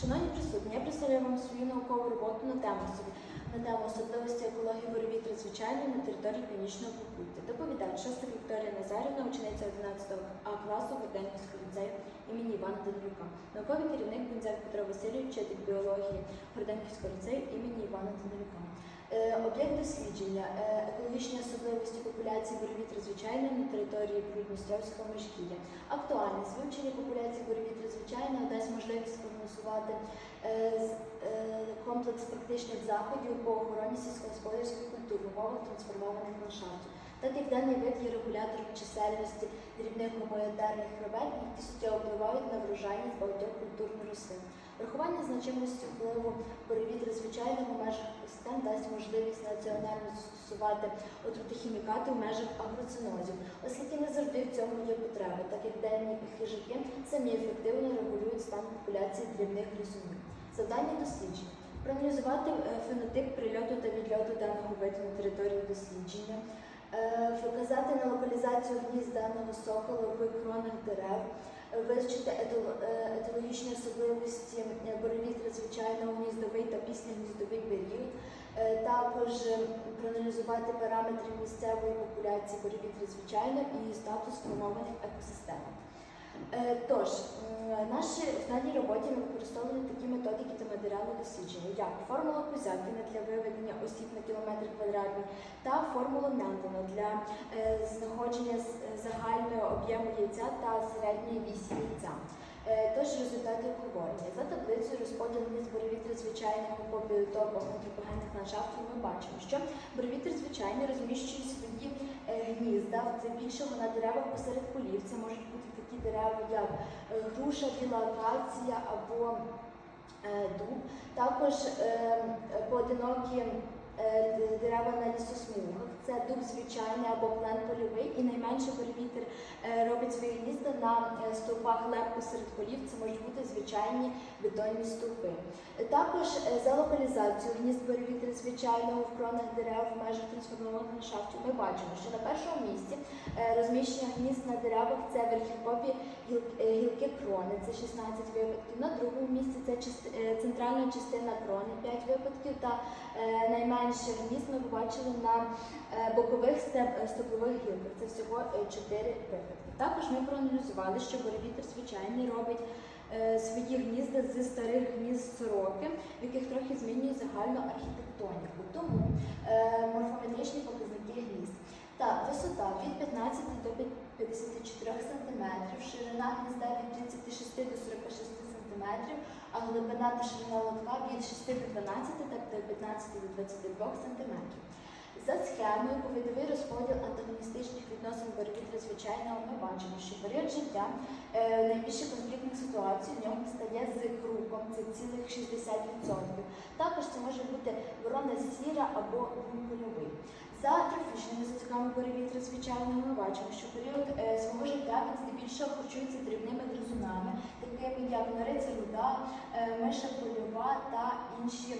Шановні присутні, я представляю вам свою наукову роботу на тему на тему особливості екології боровіт звичайної на території північного покуття. Доповідач шоста Вікторія Назарівна, учениця 11 А класу Горденівського ліцею імені Івана Данилюка. Науковий керівник Бензяк Петро Васильович, вчитель біології Горденівського ліцею імені Івана Данилюка. Е, Об'єкт дослідження е, екологічні особливості популяції боровіт звичайної на території Придністровського міжгір'я. Актуальність вивчення популяції боровіт звичайної дасть можливість спрогнозувати е, е, комплекс практичних заходів по охороні сільськогосподарської культури в умовах трансформованих ландшафтів. Так як даний вид є регулятором чисельності дрібних гуманітарних хребет, які суттєво впливають на врожайність багатьох культурних рослин. Врахування значимості впливу перевітри звичайних у межах систем дасть можливість національно застосувати отрутихімікати в межах агроцинозів, оскільки не завжди в цьому є потреба, так як денні хижаки самі ефективно регулюють стан популяції дрібних гризунів. Завдання дослідження. Проаналізувати е, фенотип прильоту та відльоту даного виду на території дослідження, е, вказати на локалізацію гнізд даного сокола в кронах дерев, е, етол- е, етологічні особливості е, боровітра у гніздовий та післягніздовий період, Е, також е, проаналізувати параметри місцевої популяції боровітри звичайно і статус формованих екосистем. Е, Тож, наші в даній роботі ми використовували такі методики та матеріали дослідження, як формула Кузякіна для виведення осіб на кілометр квадратний та формула Мендела для е, знаходження загального об'єму яйця та середньої вісі яйця. Е, Тож результати обговорення. За таблицею розподіл гнізд боровітри звичайного по біотопах антропогенних ландшафтів ми бачимо, що боровітр звичайний розміщує свої це здебільшого на деревах посеред полів. Це можуть бути такі дерева, як е, груша, біла акація або е, дуб. Також е, поодинокі дерева на лісосмугах. Це дуб звичайний або плен польовий, і найменше боровітер е, робить свої гнізда на е, стовпах леп посеред полів. Це можуть бути звичайні бетонні стовпи. Е, Також е, за локалізацію гнізд боровітер звичайного в кронах дерев в межах трансформованих ландшафтів ми бачимо, що на першому місці е, розміщення гнізд на деревах це верхівкові е, гілки крони, це 16 випадків. На другому місці це е, центральна частина крони, 5 випадків. Та е, найменше гнізд ми побачили на е, бокових степ- е, гілках. Це всього 4 випадки. Також ми проаналізували, що боровітер звичайний робить е, свої гнізда з старих гнізд сороки, в яких трохи змінює загальну архітектоніку. Тому е, морфометричні показники гнізд. Так, висота від 15 до 54 см, ширина гнізда від 36 до 46 см, а глибина та ширина лотка від 6 до 12 та від 15 до 22 см. За схемою повідовий розподіл антагоністичних відносин боровітра звичайного ми бачимо, що період життя е, найбільше конфліктних ситуацій в ньому стає з круком, це цілих 60%. Також це може бути ворона сіра або гункульовий. За трофічними зв'язками перевітря, звичайно, ми бачимо, що період е, свого життя він здебільшого харчується дрібними гризунами, такими як нариця руда, е, миша польова та інші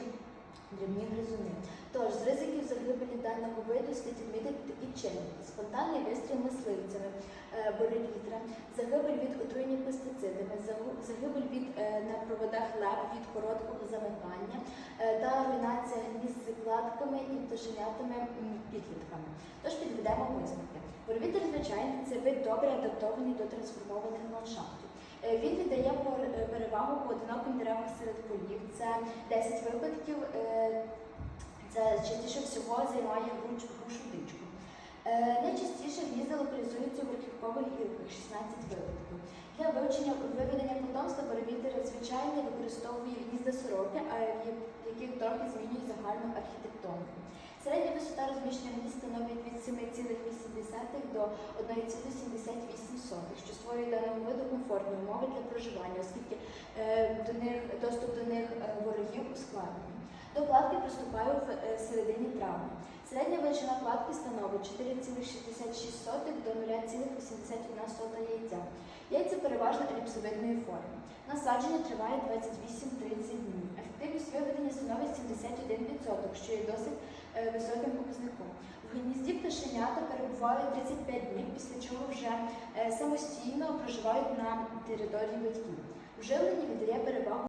дрібні гризуни. Тож з ризиків загибелі даного виду слід відмітити такі чинники: спонтанний вистріл мисливцями е, боровітра, загибель від отруєння пестицидами, загибель від е, на проводах леп від короткого замикання е, та руйнація гнізд з кладками і пташенятами підлітками. Тож підведемо висновки. Боровітер, звичайно, це вид добре адаптований до трансформованих ландшафтів. Е, Він віддає е, перевагу поодиноким деревам серед полів. Це 10 випадків. е, Це частіше всього займає грушу дичку. Найчастіше гнізда локалізуються у верхівкових гілках 16 випадків. Для вивчення виведення потомства перевітер звичайно використовує гнізда сороки, в яких трохи змінює загальну архітектоніку. Середня висота розміщення гнізд становить від 7,8 до 1,78, що створює даному виду комфортні умови для проживання, оскільки е, до них доступ до них е, ворогів ускладнений. До кладки приступаю в е, середині травня. Середня величина кладки становить 4,66 до 0,81 яйця. Яйця переважно еліпсовидної форми. Насадження триває 28-30 днів. Ефективність виведення становить 71%, що є досить високим показником. В гнізді пташенята перебувають 35 днів, після чого вже е, самостійно проживають на території батьків. Вживлення віддає перевагу